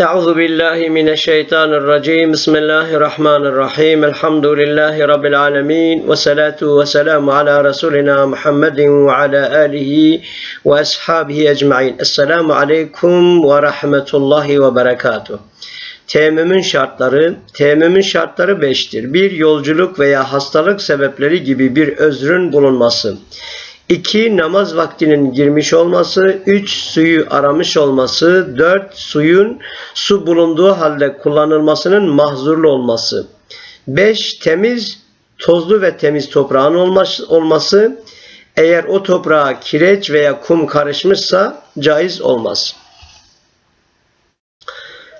أعوذ بالله من الشيطان الرجيم بسم الله الرحمن الرحيم الحمد لله رب العالمين والصلاة والسلام على رسولنا محمد وعلى آله وأصحابه أجمعين السلام عليكم ورحمة الله وبركاته Teyemmümün şartları, teyemmümün şartları beştir. Bir, yolculuk veya hastalık sebepleri gibi bir özrün bulunması. 2. Namaz vaktinin girmiş olması. 3. Suyu aramış olması. 4. Suyun su bulunduğu halde kullanılmasının mahzurlu olması. 5. Temiz, tozlu ve temiz toprağın olması-. Eğer o toprağa kireç veya kum karışmışsa caiz olmaz.